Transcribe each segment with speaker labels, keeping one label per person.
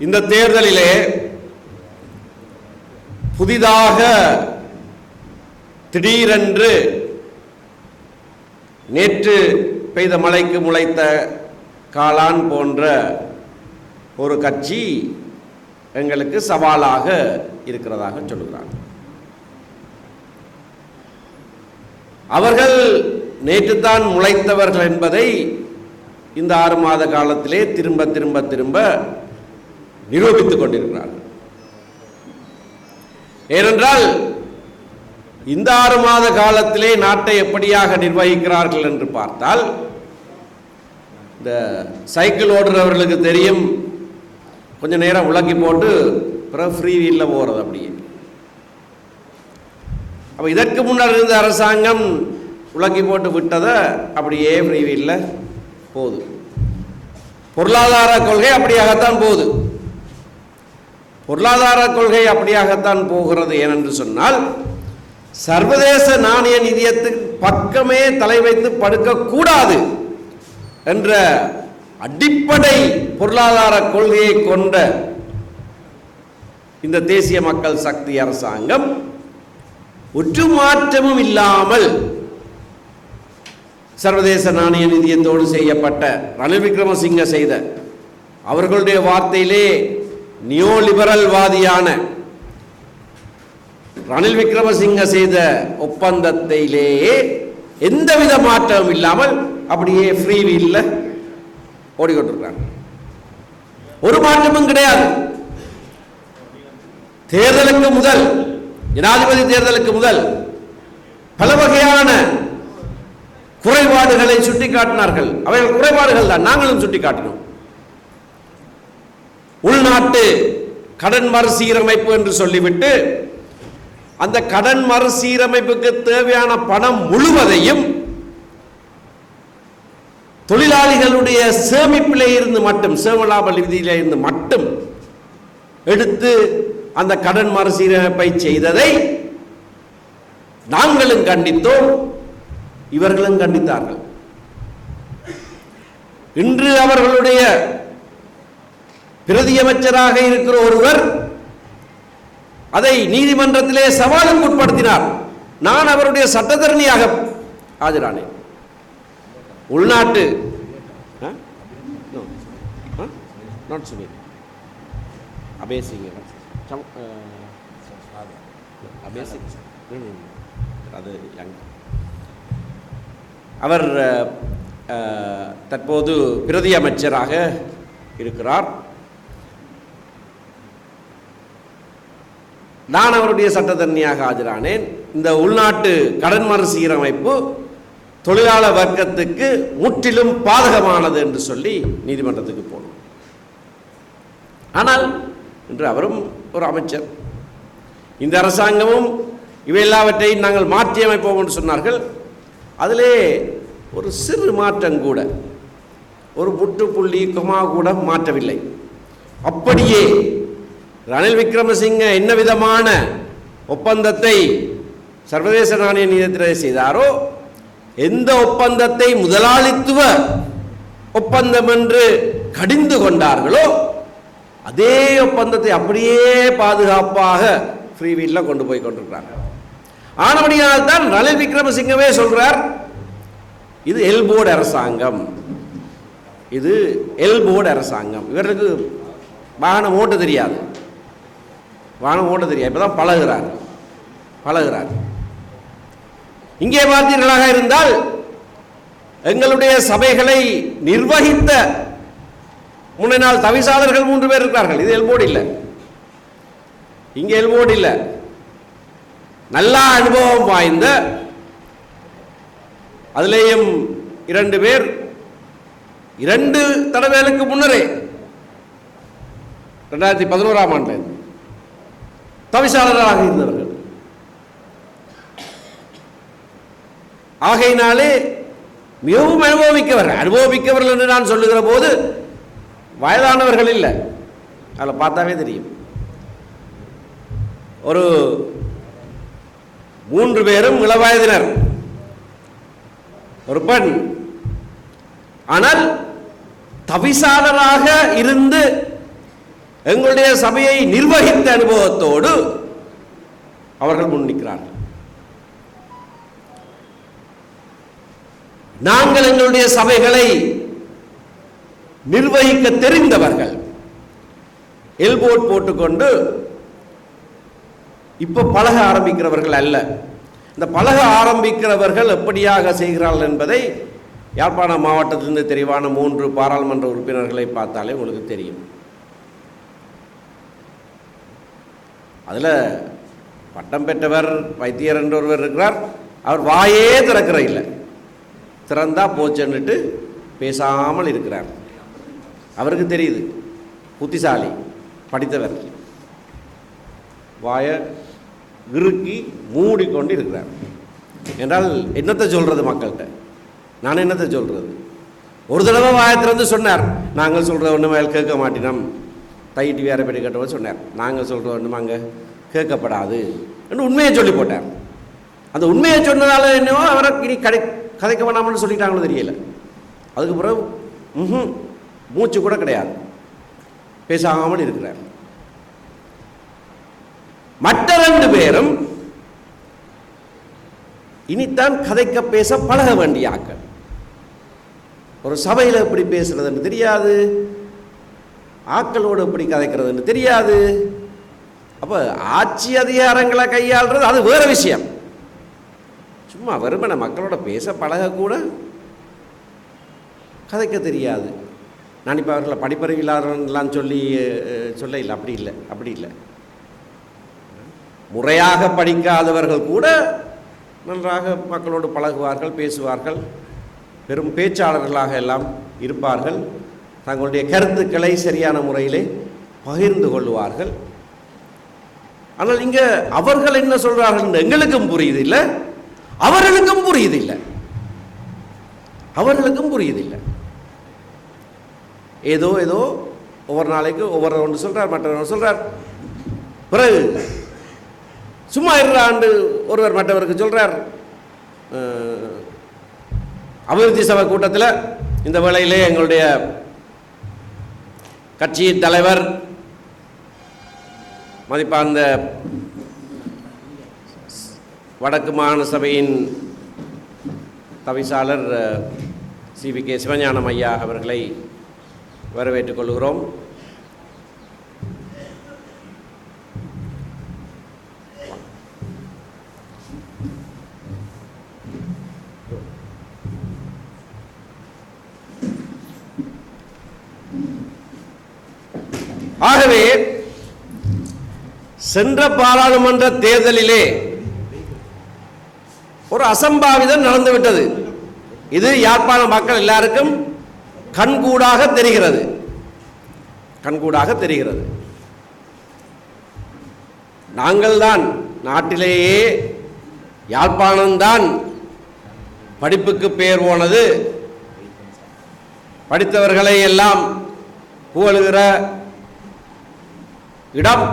Speaker 1: இந்த தேர்தலிலே புதிதாக திடீரென்று நேற்று பெய்த மழைக்கு முளைத்த காளான் போன்ற ஒரு கட்சி எங்களுக்கு சவாலாக இருக்கிறதாக சொல்கிறாங்க அவர்கள் நேற்றுத்தான் முளைத்தவர்கள் என்பதை இந்த ஆறு மாத காலத்திலே திரும்ப திரும்ப திரும்ப நிரூபித்துக் கொண்டிருக்கிறார்கள் ஏனென்றால் இந்த ஆறு மாத காலத்திலே நாட்டை எப்படியாக நிர்வகிக்கிறார்கள் என்று பார்த்தால் இந்த சைக்கிள் ஓடுறவர்களுக்கு தெரியும் கொஞ்ச நேரம் உலக்கி போட்டு பிறகு ஃப்ரீ வீலில் போகிறது அப்படியே. அப்போ இதற்கு முன்னர் இருந்த அரசாங்கம் உலக்கி போட்டு விட்டதை அப்படியே ஃப்ரீ வீலில் போகுது. பொருளாதார கொள்கை அப்படியாகத்தான் போகுது. பொருளாதார கொள்கை அப்படியாகத்தான் போகிறது ஏனென்று சொன்னால் சர்வதேச நாணய நிதியத்தின் பக்கமே தலை வைத்து படுக்கக்கூடாது என்ற அடிப்படை பொருளாதார கொள்கையை கொண்ட இந்த தேசிய மக்கள் சக்தி அரசாங்கம் ஒற்று மாற்றமும் இல்லாமல் சர்வதேச நாணய நிதியத்தோடு செய்யப்பட்ட ரணில் விக்ரமசிங்க செய்த அவர்களுடைய வார்த்தையிலே நியோலிபரல் வாதியான ரணில் விக்ரமசிங்க செய்த ஒப்பந்தத்திலேயே எந்தவித மாற்றமும் இல்லாமல் அப்படியே ஃப்ரீ வீல்ல ஓடிக்கொண்டிருக்கிறாங்க. ஒரு மாற்றமும் கிடையாது. தேர்தலுக்கு முதல் ஜனாதிபதி தேர்தலுக்கு முதல் பல வகையான குறைபாடுகளை சுட்டிக்காட்டினார்கள். அவைகள் குறைபாடுகள் தான். நாங்களும் சுட்டிக்காட்டினோம். உள்நாட்டு கடன் மறுசீரமைப்பு என்று சொல்லிவிட்டு அந்த கடன் மறுசீரமைப்புக்கு தேவையான பணம் முழுவதையும் தொழிலாளிகளுடைய சேமிப்பிலே இருந்து மட்டும் சேமலாப விதியிலே இருந்து மட்டும் எடுத்து அந்த கடன் மறுசீரமைப்பை செய்ததை நாங்களும் கண்டித்தோம் இவர்களும் கண்டித்தார்கள். இன்று அவர்களுடைய பிரதியமைச்சராக இருக்கிற ஒருவர் அதை நீதிமன்றத்திலே சவாலுக்கு உட்படுத்தினார். நான் அவருடைய சட்டத்தரணியாக ஆஜரானேன். உள்நாட்டு நாட் சுமீர் அபேசிங் அபேசிங் அது அவர் uh, uh, தற்போது பிரதி அமைச்சராக இருக்கிறார். நான் அவருடைய சட்டத்தரணியாக ஆஜரானேன். இந்த உள்நாட்டு கடன் மறுசீரமைப்பு தொழிலாளர் வர்க்கத்துக்கு முற்றிலும் பாதகமானது என்று சொல்லி நீதிமன்றத்துக்கு போனோம். ஆனால் இன்று அவரும் ஒரு அமைச்சர். இந்த அரசாங்கமும் இவை எல்லாவற்றையும் நாங்கள் மாற்றி அமைப்போம் என்று சொன்னார்கள். அதிலே ஒரு சிறு மாற்றம் கூட ஒரு முற்றுப்புள்ளி கொமா கூட மாற்றவில்லை. அப்படியே ரணில் விக்ரமசிங்க என்ன விதமான ஒப்பந்தத்தை சர்வதேச நாணய நிதியத்தில் செய்தாரோ எந்த ஒப்பந்தத்தை முதலாளித்துவ ஒப்பந்தம் என்று கடிந்து கொண்டார்களோ அதே ஒப்பந்தத்தை அப்படியே பாதுகாப்பாக ஃப்ரீ வீட்டில் கொண்டு போய் கொண்டிருக்கிறாங்க. ஆனபடியால் தான் ரணில் விக்ரமசிங்கவே சொல்றார் இது எல்போர்டு அரசாங்கம். இது எல்போர்டு அரசாங்கம். இவர்களுக்கு வாகனம் ஓட்ட தெரியாது. வானம் ஓட்ட தெரியாது இப்பதான் பழகிறார். பழகிறார். இங்கே பார்த்தீர்களாக இருந்தால் எங்களுடைய சபைகளை நிர்வகித்த முன்ன நாள் தவிசாளர்கள் மூன்று பேர் இருக்கிறார்கள். இது எல்போர்டு இல்லை. இங்கே எல்போர்டு இல்லை. நல்லா அனுபவம் வாய்ந்த அதுலேயும் இரண்டு பேர் இரண்டு தடவைகளுக்கு முன்னரே ரெண்டாயிரத்தி பதினோராம் ஆண்டு தவிசாளராக இருந்தவர்கள். ஆகையினாலே மிகவும் அனுபவிக்கவர்கள் அனுபவிக்கவர்கள் என்று நான் சொல்லுகிற போது வயதானவர்கள் இல்லை. அதில் பார்த்தாவே தெரியும். ஒரு மூன்று பேரும் இளவயதினர் ஒரு பெண். ஆனால் தவிசாளராக இருந்து எங்களுடைய சபையை நிர்வகித்த அனுபவத்தோடு அவர்கள் முன்னிக்கிறார்கள். நாங்கள் எங்களுடைய சபைகளை நிர்வகிக்க தெரிந்தவர்கள். எல்போர்ட் போட்டுக்கொண்டு இப்ப பழக ஆரம்பிக்கிறவர்கள் அல்ல. இந்த பழக ஆரம்பிக்கிறவர்கள் எப்படியாக செய்கிறார்கள் என்பதை யாழ்ப்பாண மாவட்டத்திலிருந்து தெரிவான மூன்று பாராளுமன்ற உறுப்பினர்களை பார்த்தாலே உங்களுக்கு தெரியும். அதில் பட்டம் பெற்றவர் வைத்தியர் என்று ஒருவர் இருக்கிறார். அவர் வாயே திறக்கிற இல்லை. திறந்தா போச்சுன்னுட்டு பேசாமல் இருக்கிறார். அவருக்கு தெரியுது. புத்திசாலி படித்தவர். வாயை இறுக்கி மூடிக்கொண்டு இருக்கிறார். என்றால் என்னத்தை சொல்கிறது மக்கள்கிட்ட? நான் என்னத்தை சொல்கிறது ஒரு தடவை வாயை திறந்து சொன்னார். நாங்கள் சொல்கிற ஒன்றுமே கேட்க மாட்டினோம் தைட்டி வேற பெரிய கட்டவர் சொன்னார் நாங்கள் சொல்கிறோம் ஒன்றும் கேட்கப்படாது. என்று உண்மையை சொல்லி போட்டார் அந்த உண்மையை சொன்னதால என்னவோ அவரை இனி கடை கதைக்க வேணாம்னு சொல்லிட்டாங்களோ தெரியல. அதுக்கு பிறகு ம்ஹும், மூச்சு கூட கிடையாது. பேசாமல் இருக்கிறார் மற்ற ரெண்டு பேரும் இனித்தான் கதைக்க பேச பழக வேண்டிய ஆக்கள் ஒரு சபையில் எப்படி பேசுறதுன்னு தெரியாது. ஆக்களோடு எப்படி கதைக்கிறதுன்னு தெரியாது. அப்போ ஆட்சி அதிகாரங்களை கையாளுறது அது வேறு விஷயம். சும்மா வெறுமனை மக்களோட பேச பழகக்கூட கதைக்க தெரியாது. நான் இப்போ அவர்களை படிப்பறிவு இல்லாதவன்லாம் சொல்லி சொல்ல இல்லை. அப்படி இல்லை. அப்படி இல்லை. முறையாக படிக்காதவர்கள் கூட நன்றாக மக்களோடு பழகுவார்கள் பேசுவார்கள். பெரும் பேச்சாளர்களாக எல்லாம் இருப்பார்கள். தங்களுடைய கருத்துக்களை சரியான முறையிலே பகிர்ந்து கொள்வார்கள். ஆனால் இங்க அவர்கள் என்ன சொல்றார்கள் எங்களுக்கும் புரியுது இல்லை அவர்களுக்கும் புரியுது இல்லை அவர்களுக்கும் புரியுது இல்லை ஏதோ ஏதோ ஒவ்வொரு நாளைக்கு ஒவ்வொரு ஒன்று சொல்றார் மற்றவர் சொல்றார். பிறகு சும்மா இருற ஆண்டு ஒருவர் மற்றவருக்கு சொல்றார். அபிவிருத்தி சபை கூட்டத்தில் இந்த வேளையிலே எங்களுடைய கட்சியின் தலைவர் மதிப்பார்ந்த வடக்கு மாகாண சபையின் தவிசாளர் சி வி கே சிவஞானம் ஐயா அவர்களை வரவேற்றுக் கொள்கிறோம். ஆகவே சென்ற பாராளுமன்ற தேர்தலிலே ஒரு அசம்பாவிதம் நடந்துவிட்டது. இது யாழ்ப்பாண மக்கள் எல்லாருக்கும் கண்கூடாக தெரிகிறது. கண்கூடாக தெரிகிறது. நாங்கள்தான் நாட்டிலேயே யாழ்ப்பாணம்தான் படிப்புக்கு பெயர் போனது. படித்தவர்களை எல்லாம் புகழுகிற இடம்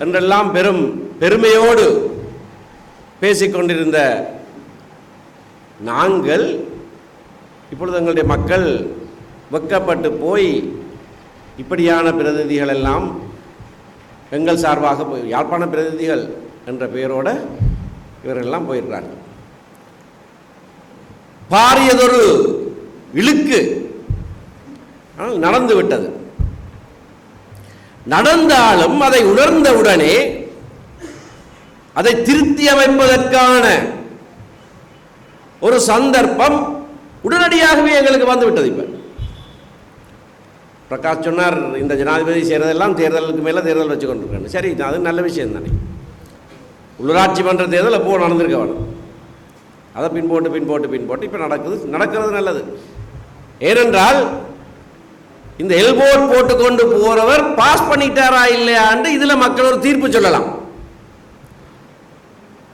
Speaker 1: என்றெல்லாம் பெரும் பெருமையோடு பேசிக்கொண்டிருந்த நாங்கள் இப்பொழுது எங்களுடைய மக்கள் வெக்கப்பட்டு போய் இப்படியான பிரதிநிதிகள் எல்லாம் எங்கள் சார்பாக போய் யாழ்ப்பாண பிரதிநிதிகள் என்ற பெயரோட இவரெல்லாம் போயிருக்கிறாங்க பாரியதொரு இழுக்கு ஆனால் நடந்து விட்டது நடந்தாலும் அதை உணர்ந்தவுடனே அதை திருத்தி அமைப்பதற்கான ஒரு சந்தர்ப்பம் உடனடியாகவே எங்களுக்கு வந்துவிட்டது இப்போ. இப்ப பிரகாஷ் சொன்னார் இந்த ஜனாதிபதி செய்கிறதெல்லாம் தேர்தலுக்கு மேலே தேர்தல் வச்சு கொண்டிருக்காங்க சரி அது நல்ல விஷயம் தானே. உள்ளூராட்சி மன்ற தேர்தல் அப்போது நடந்திருக்க வேணும்? அதை பின்போட்டு பின்போட்டு பின்போட்டு. இப்போ நடக்குது நடக்கிறது நல்லது. ஏனென்றால் இந்த எல்போர்ட் போட்டுக்கொண்டு போறவர் பாஸ் பண்ணிட்டாரா இல்லையான்னு இதுல மக்கள் ஒரு தீர்ப்பு சொல்லலாம்.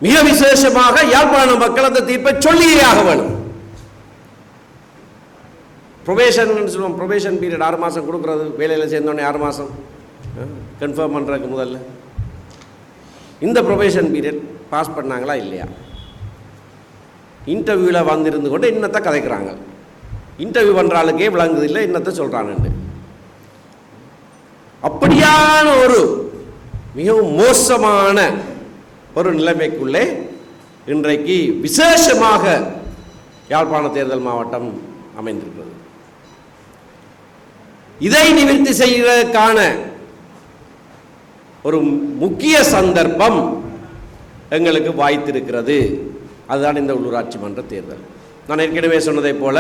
Speaker 1: மிக விசேஷமாக யாழ்ப்பாண மக்கள் அந்த தீர்ப்பை சொல்லியே ஆக வேணும் ப்ரொபேஷன் சொல்லுவோம். ப்ரொபேஷன் பீரியட் ஆறு மாதம் கொடுக்குறது. வேலையில் சேர்ந்தோடனே ஆறு மாதம் கன்ஃபார்ம் பண்ணுறதுக்கு முதல்ல. இந்த ப்ரொபேஷன் பீரியட் பாஸ் பண்ணாங்களா இல்லையா? இன்டர்வியூவில் வந்திருந்து கொண்டு இன்னத்தை கதைக்கிறாங்க. இன்டர்வியூ பண்ணுற ஆளுக்கே விளங்குது இல்லை இன்னத்தை சொல்கிறானுன்னு அப்படியான ஒரு மிகவும் மோசமான ஒரு நிலைமைக்குள்ளே இன்றைக்கு விசேஷமாக யாழ்ப்பாண தேர்தல் மாவட்டம் அமைந்திருக்கிறது. இதை நிவர்த்தி செய்வதற்கான ஒரு முக்கிய சந்தர்ப்பம் எங்களுக்கு வாய்த்திருக்கிறது. அதுதான் இந்த உள்ளூராட்சி மன்ற தேர்தல். நான் ஏற்கனவே சொன்னதைப் போல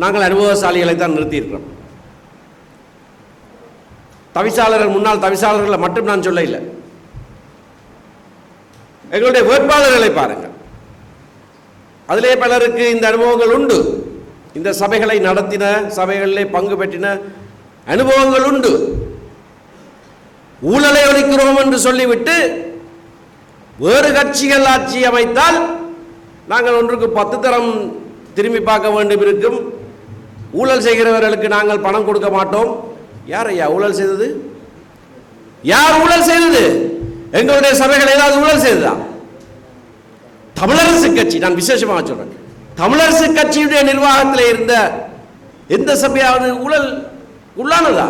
Speaker 1: நாங்கள் அனுபவசாலிகளை தான் நிறுத்தியிருக்கிறோம். தவிசாளர்கள் முன்னாள் தவிசாளர்களை மட்டும் நான் சொல்ல இல்லை எங்களுடைய வேட்பாளர்களை பாருங்கள் அதிலே பலருக்கு இந்த அனுபவங்கள் உண்டு. இந்த சபைகளை நடத்தின சபைகளிலே பங்கு பெற்றின அனுபவங்கள் உண்டு. ஊழலை ஒழிக்கிறோம் என்று சொல்லிவிட்டு வேறு கட்சிகள் ஆட்சி அமைத்தால் நாங்கள் ஒன்றுக்கு பத்து தரம் திரும்பி பார்க்க வேண்டும் இருக்கும் ஊழல் செய்கிறவர்களுக்கு நாங்கள் பணம் கொடுக்க மாட்டோம். யார் ஐயா ஊழல் செய்தது? யார் ஊழல் செய்தது? எங்களுடைய சபைகள் ஏதாவது ஊழல் செய்ததா? தமிழரசு கட்சி நான் விசேஷமாக சொல்றேன். தமிழரசு கட்சியுடைய நிர்வாகத்தில் இருந்த எந்த சபையாவது ஊழல் உள்ளானதா?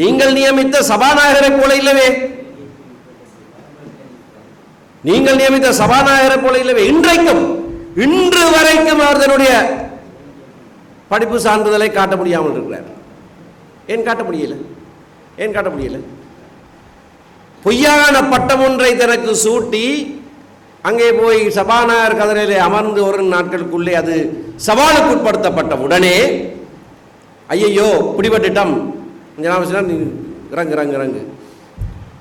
Speaker 1: நீங்கள் நியமித்த சபாநாயகரை போல இல்லவே. நீங்கள் நியமித்த சபாநாயகரை போல இல்லவே. இன்றைக்கும் இன்று வரைக்கும் அவர்களுடைய படிப்பு சான்றிதழை காட்ட முடியாமல் இருக்கிறார். ஏன் காட்ட முடியல? ஏன் காட்ட முடியல? பொய்யான பட்டம் ஒன்றை தனக்கு சூட்டி அங்கே போய் சபாநாயகர் கதிரையிலே அமர்ந்து ஒரு நாட்களுக்குள்ளே அது சவாலுக்கு உட்படுத்தப்பட்ட உடனே ஐயையோ பிடிபட்டுட்டம். நான் சொன்னார் நீ இறங்கு இறங்கு இறங்கு.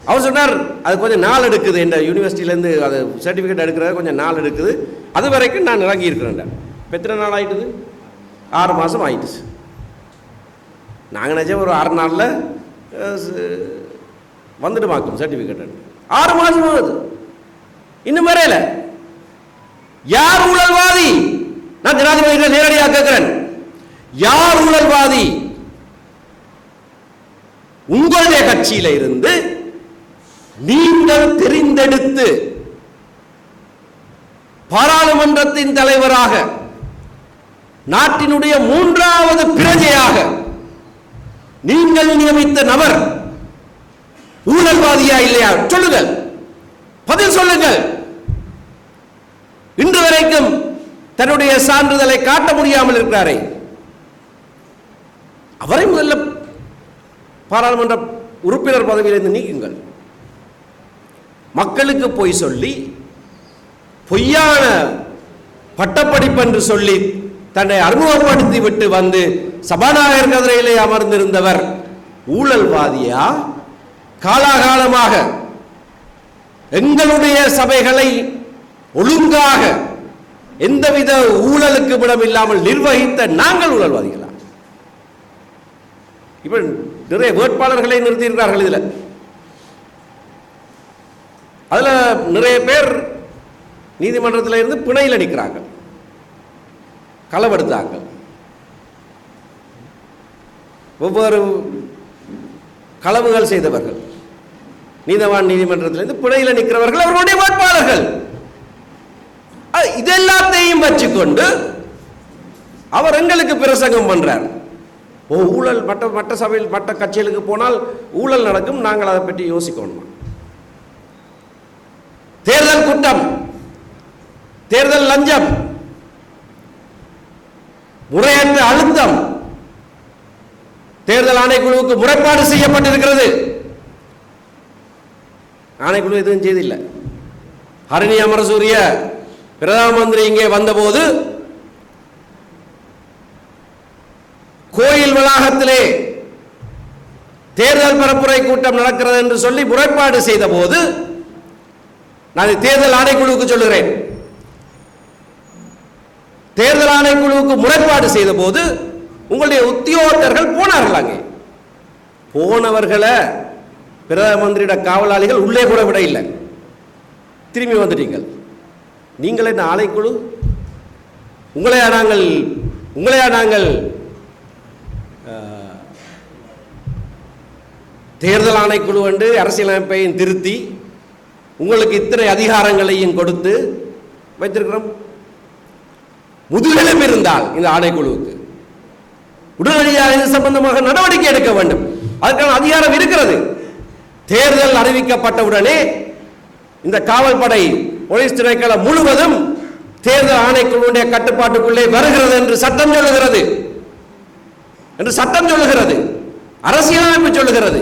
Speaker 1: அவர் சொன்னார் அது கொஞ்சம் நாள் எடுக்குது. என்ற யூனிவர்சிட்டியிலேருந்து அது சர்டிஃபிகேட் எடுக்கிறது கொஞ்சம் நாள் எடுக்குது. அது வரைக்கும் நான் இறங்கி இருக்கிறேன் இப்போ எத்தனை நாள் ஆகிட்டுது ஆறு மாதம் ஆயிடுச்சு நாங்கள் நினச்சோம் ஒரு ஆறு நாளில் வந்துட்டு மாக்கும் சர்டிஃபிகேட் ஆறு மாதம் ஆகுது. இன்னும் வரையில. யார் ஊழல்வாதி? நான் ஜனாதிபதியிடம் நேரடியாக கேட்கிறேன். யார் ஊழல்வாதி? உங்களுடைய கட்சியில இருந்து நீங்கள் தெரிந்தெடுத்து பாராளுமன்றத்தின் தலைவராக நாட்டினுடைய மூன்றாவது பிரஜையாக நீங்கள் நியமித்த நபர் ஊழல்வாதியா இல்லையா? சொல்லுங்கள். பதில் சொல்லுங்கள். இன்று வரைக்கும் தன்னுடைய சான்றிதழை காட்ட முடியாமல் இருக்கிறாரே. அவரை முதல்ல பாராளுமன்ற உறுப்பினர் பதவியிலிருந்து நீக்குங்கள். மக்களுக்கு போய் சொல்லி பொய்யான பட்டப்படிப்பு என்று சொல்லி தன்னை அறிமுகப்படுத்தி விட்டு வந்து சபாநாயகர் கதிரையிலே அமர்ந்திருந்தவர் ஊழல்வாதியா? காலாகாலமாக எங்களுடைய சபைகளை ஒழுங்காக எந்தவித ஊழலுக்கு விடம் இல்லாமல் நிர்வகித்த நாங்கள் ஊழல்வாதிகளா? இப்ப நிறைய வேட்பாளர்களை நிறுத்தியிருக்கிறார்கள் இதுல. அதுல நிறைய பேர் நீதிமன்றத்தில் இருந்து பிணையில் அடிக்கிறாங்க களவெடுத்தாங்க. ஒவ்வொரு களவுகள் செய்தவர்கள். நீதவான் நீதிமன்றத்திலிருந்து பிணையில் நிற்கிறவர்கள் அவர்களுடைய வேட்பாளர்கள். இதெல்லாத்தையும் வச்சுக்கொண்டு அவர் எங்களுக்கு பிரசங்கம் பண்றார். ஓ ஊழல் மற்ற மற்ற சபையில் மற்ற கட்சிகளுக்கு போனால் ஊழல் நடக்கும் நாங்கள் அதை பற்றி யோசிக்கணும்? தேர்தல் குற்றம் தேர்தல் லஞ்சம் முறையற்ற அழுத்தம். தேர்தல் ஆணைக்குழுவுக்கு முறைப்பாடு செய்யப்பட்டிருக்கிறது. ஆணைக்குழு எதுவும் செய்தில்லை. ஹரணி அமரசூரிய பிரதம மந்திரி இங்கே வந்தபோது கோயில் வளாகத்திலே தேர்தல் பரப்புரை கூட்டம் நடக்கிறது என்று சொல்லி முறைப்பாடு செய்த போது நான் தேர்தல் ஆணைக்குழுவுக்கு சொல்லுகிறேன். தேர்தல் ஆணைக்குழுவுக்கு முறைப்பாடு செய்த போது உங்களுடைய உத்தியோகத்தர்கள் போனார்கள் அங்கே. போனவர்களை பிரதம மந்திரியோட காவலாளிகள் உள்ளே கூட விட இல்லை. திரும்பி வந்துட்டீங்கள் நீங்கள் என்ன ஆணைக்குழு? உங்களையா நாங்கள் உங்களையா நாங்கள் தேர்தல் ஆணைக்குழு என்று அரசியலமைப்பையும் திருத்தி உங்களுக்கு இத்தனை அதிகாரங்களையும் கொடுத்து வைத்திருக்கிறோம். முதுகெலும்பு இருந்தால் இந்த ஆணைக்குழுவுக்கு. உடனடியாக இது சம்பந்தமாக நடவடிக்கை எடுக்க வேண்டும். அதற்கான அதிகாரம் இருக்கிறது. தேர்தல் அறிவிக்கப்பட்டவுடனே இந்த காவல்படை போலீஸ் திணைக்களம் முழுவதும் தேர்தல் ஆணைக்குழுடைய கட்டுப்பாட்டுக்குள்ளே வருகிறது என்று சட்டம் சொல்லுகிறது. என்று சட்டம் சொல்லுகிறது. அரசியலமைப்பு சொல்லுகிறது.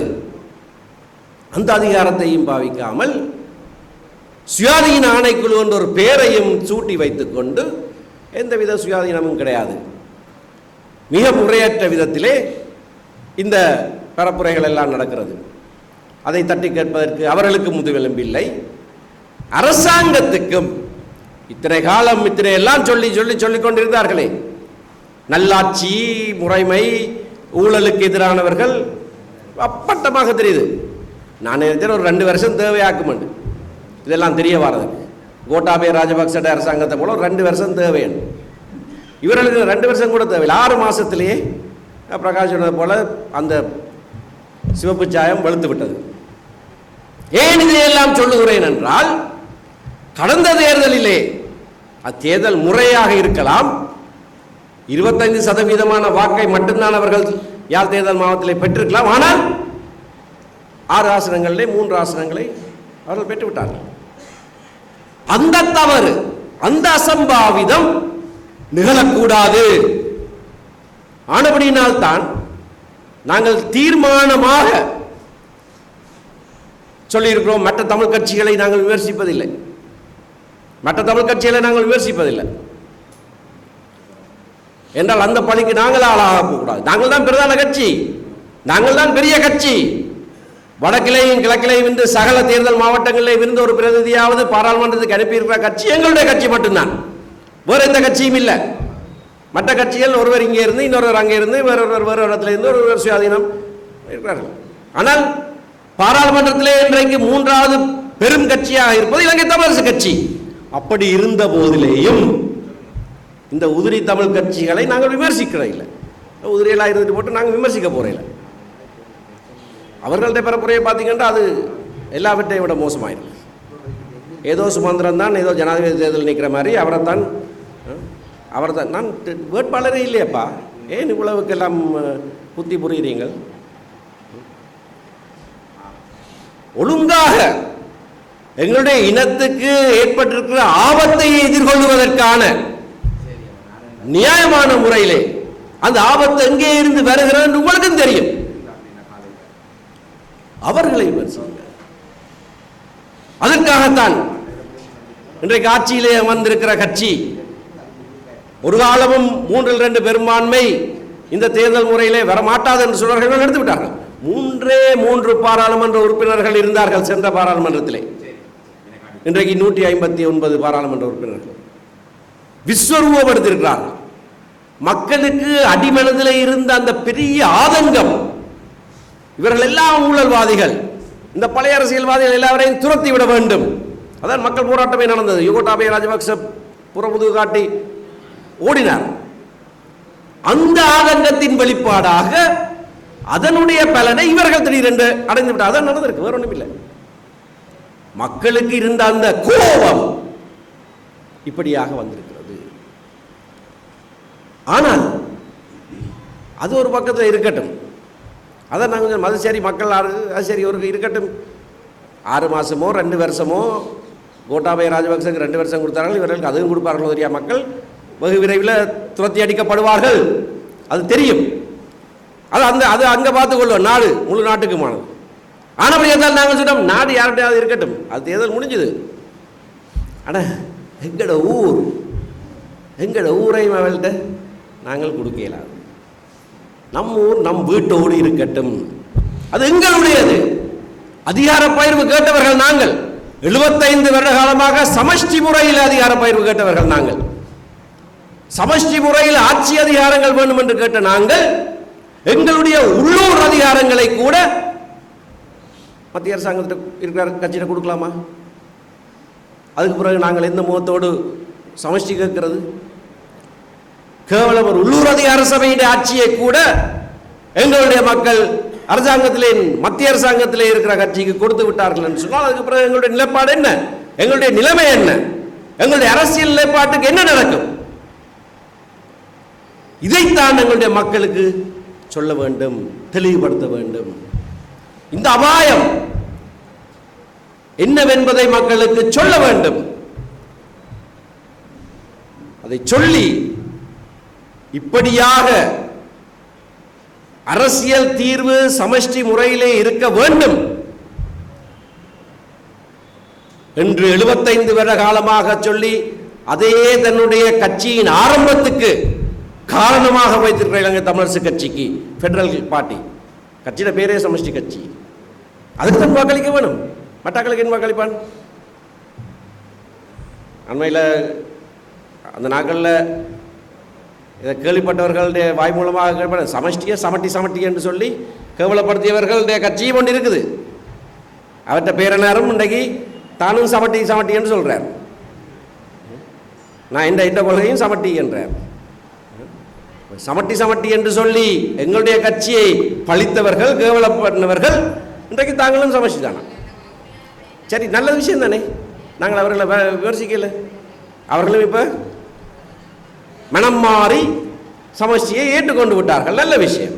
Speaker 1: அந்த அதிகாரத்தையும் பாவிக்காமல் சுயாதீன ஆணைக்குழு என்ற ஒரு பெயரையும் சூட்டி வைத்துக் கொண்டு எந்தவித சுயாதீனமும் கிடையாது. மிக முறையற்ற விதத்திலே இந்த பரப்புரைகள் எல்லாம் நடக்கிறது. அதை தட்டி கேட்பதற்கு அவர்களுக்கு முதுவெலும்பில்லை. அரசாங்கத்துக்கும் இத்தனை காலம் இத்தனை எல்லாம் சொல்லி சொல்லி சொல்லிக் கொண்டிருந்தார்களே. நல்லாட்சி முறைமை ஊழலுக்கு எதிரானவர்கள் அப்பட்டமாக தெரியுது. நான் நினைத்தேன் ஒரு ரெண்டு வருஷம் தேவையாக்குமெண்டு. இதெல்லாம் தெரிய வர்றதுக்கு கோட்டாபய ராஜபக்ச அரசாங்கத்தை போல ரெண்டு வருஷம் தேவையன் இவர்களுக்கு ரெண்டு வருஷம் கூட தேவையில்லை. ஆறு மாதத்திலேயே பிரகாஷ் சொன்னது போல அந்த சிவப்பு சாயம் வெளுத்து விட்டது. ஏன் இதையெல்லாம் சொல்லுகிறேன் என்றால் கடந்த தேர்தலிலே அத்தேர்தல் முறையாக இருக்கலாம். இருபத்தைந்து சதவீதமான வாக்கை மட்டும்தான் அவர்கள் யாழ் தேர்தல் மாவட்டத்திலே பெற்றிருக்கலாம். ஆனால் ஆறு ஆசனங்களிலே மூன்று ஆசனங்களை அவர்கள் பெற்றுவிட்டார்கள். அந்த தவறு அந்த அசம்பாவிதம் நிகழக்கூடாது. ஆனபடியினால் தான் நாங்கள் தீர்மானமாக சொல்லியிருக்கிறோம். மற்ற தமிழ் கட்சிகளை நாங்கள் விமர்சிப்பதில்லை. மற்ற தமிழ் கட்சிகளை நாங்கள் விமர்சிப்பதில்லை. என்றால் அந்த பணிக்கு நாங்கள் ஆளாக கூடாது நாங்கள் தான் பிரதான கட்சி. நாங்கள் தான் பெரிய கட்சி. வடக்கிலேயும் கிழக்கிலேயும் இருந்து சகல தேர்தல் மாவட்டங்களிலே இருந்து ஒரு பிரதிநிதியாவது பாராளுமன்றத்துக்கு அனுப்பியிருக்கிற கட்சி எங்களுடைய கட்சி மட்டும்தான். வேறு எந்த கட்சியும் இல்லை. மற்ற கட்சிகள் ஒருவர் இங்கே இருந்து இன்னொருவர் அங்கே இருந்து வேறொருவர் வேறு இடத்துல இருந்து ஒருவர் சுயாதீனம் இருக்கிறார்கள். ஆனால் பாராளுமன்றத்திலே இன்றைக்கு மூன்றாவது பெரும் கட்சியாக இருப்பது இலங்கை தமிழரசு கட்சி. அப்படி இருந்த போதிலேயும் இந்த உதிரி தமிழ் கட்சிகளை நாங்கள் விமர்சிக்கிறோம் இல்லை. உதிரியெல்லாம் இருந்துட்டு போட்டு நாங்கள் விமர்சிக்க போகிறோம் இல்லை. அவர்கள்ட்ட பரப்புரையை பார்த்தீங்கன்னா அது எல்லாவற்றையும் விட மோசமாயிடும் ஏதோ சுமந்திரம் தான் ஏதோ ஜனாதிபதி தேர்தல் நிற்கிற மாதிரி அவரை தான் அவர் தான் நான் வேட்பாளரே இல்லையப்பா. ஏன் இவ்வளவுக்கெல்லாம் புத்தி புரியுறீங்கள்? ஒழுங்காக எங்களுடைய இனத்துக்கு ஏற்பட்டிருக்கிற ஆபத்தை எதிர்கொள்வதற்கான நியாயமான முறையிலே அந்த ஆபத்து எங்கே இருந்து வருகிறது உங்களுக்கும் தெரியும். அவர்களை விமர்சிங்க அதற்காகத்தான் இன்றைக்கு ஆட்சியிலே அமர்ந்திருக்கிற கட்சி ஒரு காலமும் மூன்றில் ரெண்டு பெரும்பான்மை இந்த தேர்தல் முறையிலே வரமாட்டாது என்று சொல்வார்கள் எடுத்து விட்டார்கள் மூன்றே மூன்று பாராளுமன்ற உறுப்பினர்கள் இருந்தார்கள் சென்ற பாராளுமன்றத்திலே. இன்றைக்கு நூற்றி ஐம்பத்தி ஒன்பது பாராளுமன்ற உறுப்பினர்கள். விஸ்வரூபப்படுத்திருக்கிறார்கள் மக்களுக்கு அடிமனதில் இருந்த அந்த பெரிய ஆதங்கம் இவர்கள் எல்லாம் ஊழல்வாதிகள். இந்த பழைய அரசியல்வாதிகள் எல்லாவரையும் துரத்தி விட வேண்டும். அதான் மக்கள் போராட்டமே நடந்தது. யுகோட்டாபய ராஜபக்ச புறமுதுகு காட்டி ஓடினார். அந்த ஆதங்கத்தின் வெளிப்பாடாக அதனுடைய பலனை இவர்கள் திடீரென்று அடைந்து விட்டார். அதான் நடந்திருக்கு. வேற ஒன்றும் இல்லை மக்களுக்கு இருந்த அந்த கோபம் இப்படியாக வந்திருக்கிறது. ஆனால் அது ஒரு பக்கத்தில் இருக்கட்டும். அதை நாங்கள் கொஞ்சம் அது சரி மக்கள் ஆறு அது சரி ஒரு இருக்கட்டும். ஆறு மாதமோ ரெண்டு வருஷமோ கோட்டாபய ராஜபக்சக்கு ரெண்டு வருஷம் கொடுத்தார்கள் இவர்களுக்கு அதுவும் கொடுப்பார்களோ தெரியா மக்கள்? வெகு விரைவில் துரத்தி அடிக்கப்படுவார்கள். அது தெரியும். அது அந்த அது அங்கே பார்த்துக்கொள்ளும் நாடு முழு நாட்டுக்குமானது. ஆனப்படி இருந்தால் நாங்கள் சொன்னோம் நாடு யார்கிட்டயாவது இருக்கட்டும். அது தேர்தல் முடிஞ்சுது. ஆனால் எங்களோட ஊர்? எங்களோட ஊரையும் அவள்கிட்ட நாங்கள் கொடுக்கலாம்? நம் ஊர் நம் வீட்டோடு இருக்கட்டும். அது எங்களுடையது. அதிகார பயிர்வு கேட்டவர்கள் நாங்கள். எழுபத்தைந்து வருட காலமாக சமஷ்டி முறையில் அதிகார பயிர்வு கேட்டவர்கள் நாங்கள். சமஷ்டி முறையில் ஆட்சி அதிகாரங்கள் வேண்டும் என்று கேட்ட நாங்கள் எங்களுடைய உள்ளூர் அதிகாரங்களை கூட மத்திய அரசாங்கத்திட்ட இருக்கிற கட்சியிட கொடுக்கலாமா? அதுக்கு பிறகு நாங்கள் எந்த முகத்தோடு சமஷ்டி கேட்கிறது? கேவலம் ஒரு உள்ளூர் அதிகார சபையின் ஆட்சியை கூட எங்களுடைய மக்கள் அரசாங்கத்திலே மத்திய அரசாங்கத்திலே இருக்கிற கட்சிக்கு கொடுத்து விட்டார்கள் என்று சொன்னால் அதுக்கு பிறகு எங்களுடைய நிலைப்பாடு என்ன? எங்களுடைய நிலைமை என்ன? எங்களுடைய அரசியல் நிலைப்பாட்டுக்கு என்ன நடக்கும்? இதைத்தான் எங்களுடைய மக்களுக்கு சொல்ல வேண்டும் தெளிவுபடுத்த வேண்டும். இந்த அபாயம் என்னவென்பதை மக்களுக்கு சொல்ல வேண்டும். அதை சொல்லி இப்படியாக அரசியல் தீர்வு சமஷ்டி முறையிலே இருக்க வேண்டும் என்று எழுபத்தைந்து வருட காலமாக சொல்லி அதையே தன்னுடைய கட்சியின் ஆரம்பத்துக்கு காரணமாக வைத்திருக்கிற இலங்கை தமிழரசு கட்சிக்கு பெடரல் பார்ட்டி கட்சியோட பேரே சமஷ்டி கட்சி. அதுக்கு தான் வாக்களிக்க வேணும். மட்டாக்களுக்கு என்ன வாக்களிப்பான்? அண்மையில் அந்த நாட்களில் இதை கேள்விப்பட்டவர்களுடைய வாய் மூலமாக கேள்விப்பட சமஷ்டியை சமட்டி சமட்டி என்று சொல்லி கேவலப்படுத்தியவர்களுடைய கட்சியும் ஒன்று இருக்குது. அவற்றை பேரனாரும் இன்றைக்கு தானும் சமட்டி சமட்டி என்று சொல்கிறார் நான் இந்த இந்த கொள்கையும் சமட்டி என்றார். சமட்டி சமட்டி என்று சொல்லி எங்களுடைய கட்சியை பழித்தவர்கள் கேவலப்பட்டவர்கள் இன்றைக்கு தாங்களும் சமஷ்டி தானா சரி நல்ல விஷயம் தானே. நாங்கள் அவர்களை விமர்சிக்கல. அவர்களும் இப்போ மனம் மாறி சமஷ்டியை ஏற்றுக்கொண்டு விட்டார்கள். நல்ல விஷயம்.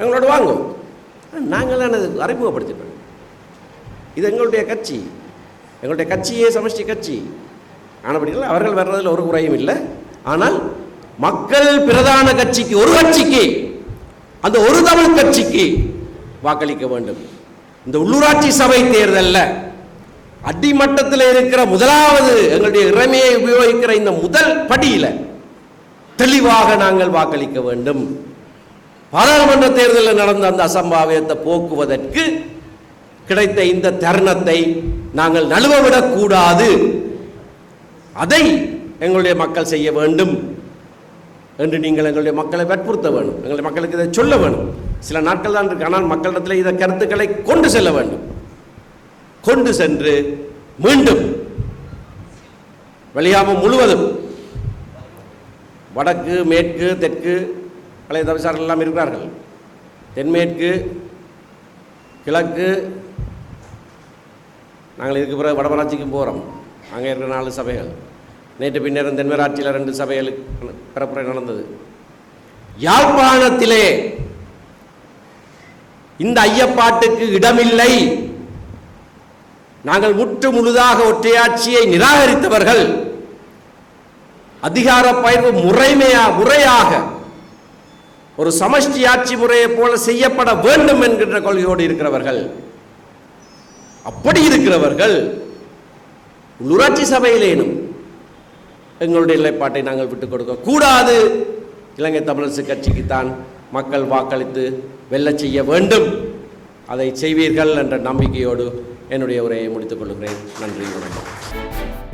Speaker 1: எங்களோட வாங்கும் நாங்கள் தான் அது அறிமுகப்படுத்திட்டோம். இது எங்களுடைய கட்சி. எங்களுடைய கட்சியே சமஷ்டி கட்சி. ஆனபடிகள் அவர்கள் வர்றதில் ஒரு குறையும் இல்லை. ஆனால் மக்கள் பிரதான கட்சிக்கு ஒரு கட்சிக்கு அந்த ஒரு தமிழ் கட்சிக்கு வாக்களிக்க வேண்டும். இந்த உள்ளூராட்சி சபை தேர்தலில் அடிமட்டத்தில் இருக்கிற முதலாவது எங்களுடைய இறைமையை உபயோகிக்கிற இந்த முதல் படியில் தெளிவாக நாங்கள் வாக்களிக்க வேண்டும். பாராளுமன்ற தேர்தலில் நடந்த அந்த அசம்பாவியத்தை போக்குவதற்கு கிடைத்த இந்த தருணத்தை நாங்கள் நழுவவிடக்கூடாது அதை எங்களுடைய மக்கள் செய்ய வேண்டும் என்று நீங்கள் எங்களுடைய மக்களை வற்புறுத்த வேண்டும். எங்களுடைய மக்களுக்கு இதை சொல்ல வேண்டும். சில நாட்கள் தான் இருக்கு. ஆனால் மக்களிடத்தில் இதை கருத்துக்களை கொண்டு செல்ல வேண்டும். கொண்டு சென்று மீண்டும் வெளியாமல் முழுவதும் வடக்கு மேற்கு தெற்கு பழைய தவிசார்கள் எல்லாம் இருக்கிறார்கள். தென்மேற்கு கிழக்கு நாங்கள் இதுக்கு பிறகு வடமராட்சிக்கு போகிறோம் அங்கே இருக்கிற நாலு சபைகள். நேற்று பின்னரும் தென்மராட்சியில் ரெண்டு சபைகளுக்கு பிறப்புரை நடந்தது. யாழ்ப்பாணத்திலே இந்த ஐயப்பாட்டுக்கு இடமில்லை. நாங்கள் முற்று முழுதாக ஒற்றையாட்சியை நிராகரித்தவர்கள். அதிகார பயிர்வு முறைமையா முறையாக ஒரு சமஷ்டி ஆட்சி முறையை போல செய்யப்பட வேண்டும் என்கின்ற கொள்கையோடு இருக்கிறவர்கள். அப்படி இருக்கிறவர்கள் உள்ளூராட்சி சபையிலேனும் எங்களுடைய நிலைப்பாட்டை நாங்கள் விட்டுக் கொடுக்க கூடாது. இலங்கை தமிழரசு கட்சிக்குத்தான் மக்கள் வாக்களித்து வெல்ல செய்ய வேண்டும். அதை செய்வீர்கள் என்ற நம்பிக்கையோடு என்னுடைய உரையை முடித்துக் கொள்கிறேன். நன்றி வணக்கம்.